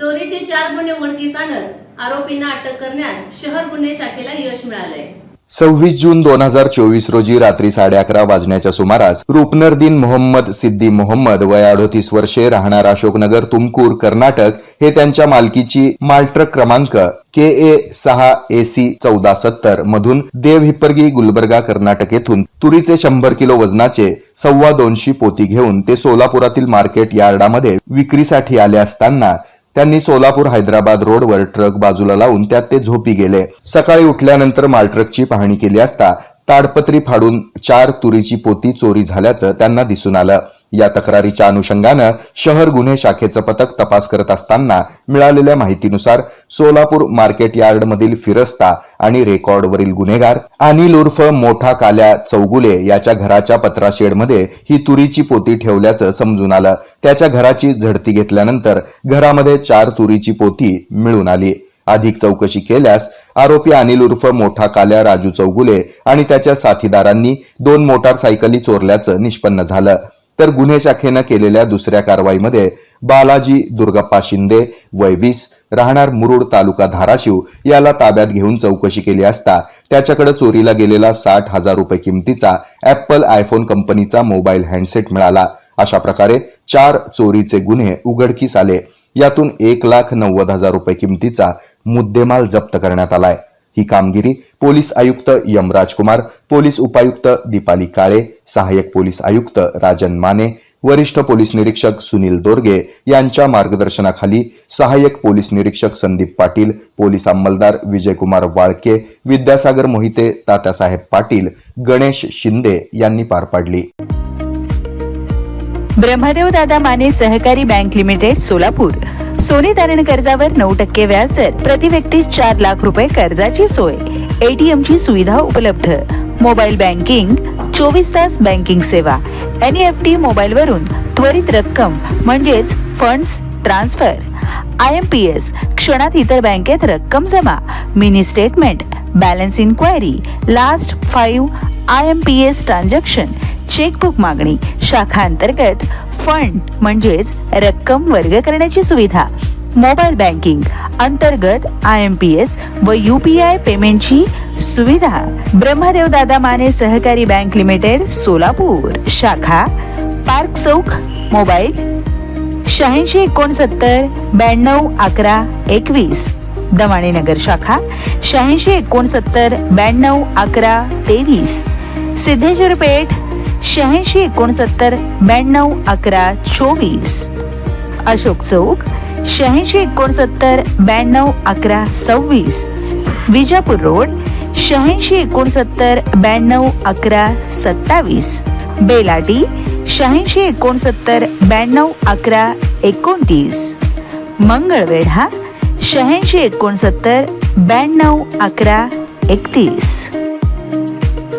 चोरीचे चार गुन्हे उघडकीस आणत आरोपींना अटक करण्यात शहर गुन्हे शाखेला यश मिळालंय. सव्वीस जून दोन हजार चोवीस रोजी रात्री साडे अकरा वाजण्याच्या सुमारास रुपनरदीन मोहम्मद सिद्दी मोहम्मद वय अडोतीस वर्षे राहणार अशोकनगर तुमकूर कर्नाटक हे त्यांच्या मालकीची मालट्रक क्रमांक के ए सहा ए सी चौदा सत्तर मधून देव हिप्परगी गुलबर्गा कर्नाटक येथून तुरीचे शंभर किलो वजनाचे सव्वा दोनशे पोती घेऊन ते सोलापुरातील मार्केट यार्डामध्ये विक्रीसाठी आले असताना त्यांनी सोलापूर हैदराबाद रोडवर ट्रक बाजूला लावून त्यात ते झोपी गेले. सकाळी उठल्यानंतर मालट्रकची पाहणी केली असता ताडपत्री फाडून चार तुरीची पोती चोरी झाल्याचं त्यांना दिसून आलं. या तक्रारीच्या अनुषंगानं शहर गुन्हे शाखेचं पथक तपास करत असताना मिळालेल्या माहितीनुसार सोलापूर मार्केट यार्डमधील फिरस्ता आणि रेकॉर्डवरील गुन्हेगार अनिल उर्फ मोठा काल्या चौगुले याच्या घराच्या पत्राशेडमध्ये ही तुरीची पोती ठेवल्याचं समजून आलं. त्याच्या घराची झडती घेतल्यानंतर घरामध्ये चार तुरीची पोती मिळून आली. अधिक चौकशी केल्यास आरोपी अनिल उर्फ मोठा काल्या राजू चौगुले आणि त्याच्या साथीदारांनी दोन मोटारसायकली चोरल्याचं निष्पन्न झालं. तर गुन्हे शाखेनं केलेल्या दुसऱ्या कारवाईमध्ये बालाजी दुर्गप्पा शिंदे वय वीस राहणार मुरुड तालुका धाराशिव याला ताब्यात घेऊन चौकशी केली असता त्याच्याकडे चोरीला गेलेला साठ हजार रुपये किमतीचा ऍपल आयफोन कंपनीचा मोबाईल हँडसेट मिळाला. अशा प्रकारे चार चोरीचे गुन्हे उघडकीस आले. यातून एक लाख नव्वद हजार रुपये किमतीचा मुद्देमाल जप्त करण्यात आलाय. ही कामगिरी पोलीस आयुक्त यमराज कुमार पोलीस उपायुक्त दीपाली काळे सहाय्यक पोलीस आयुक्त राजन माने वरिष्ठ पोलीस निरीक्षक सुनील दोरगे यांच्या मार्गदर्शनाखाली सहाय्यक पोलीस निरीक्षक संदीप पाटील पोलीस अंमलदार विजयकुमार वाळके विद्यासागर मोहिते तात्यासाहेब पाटील गणेश शिंदे यांनी पार पाडली. ब्रह्मदेव दादा माने सहकारी बँक लिमिटेड सोलापूर. सोने तारण कर्जावर नऊ टक्के व्याज दर प्रति व्यक्ती चार लाख रुपये कर्जाची सोय. एटीएम ची सुविधा उपलब्ध. मोबाईल बँकिंग चोवीस तास बँकिंग सेवा. एनईएफटी मोबाईल वरून त्वरित रक्कम म्हणजेच funds transfer. I M P S क्षणात इतर बँकेत रक्कम जमा. Mini statement balance enquiry last five I M P S transaction chequebook मागणी शाखा अंतर्गत फंड म्हणजेच रक्कम वर्ग करण्याची सुविधा. मोबाईल बँकिंग अंतर्गत आय एम पी एस व यू पी आय पेमेंटची सुविधा. ब्रह्मदेव दादा माने सहकारी बँक लिमिटेड सोलापूर. शाखा पार्क चौक मोबाईल शहाऐंशी एकोणसत्तर ब्याण्णव अकरा एकवीस. दमाणे नगर शाखा शहाऐंशी एकोणसत्तर ब्याण्णव अकरा तेवीस. सिद्धेश्वर पेठ शहाऐंशी एकोणसत्तर ब्याण्णव अकरा चोवीस. अशोक चौक शहाऐंशी एकोणसत्तर ब्याण्णव अकरा सव्वीस. विजापूर रोड शहाऐंशी एकोणसत्तर ब्याण्णव अकरा सत्तावीस. बेलाटी शहाऐंशी एकोणसत्तर ब्याण्णव अकरा एकोणतीस. मंगळवेढा शहाऐंशी एकोणसत्तर ब्याण्णव अकरा एकतीस.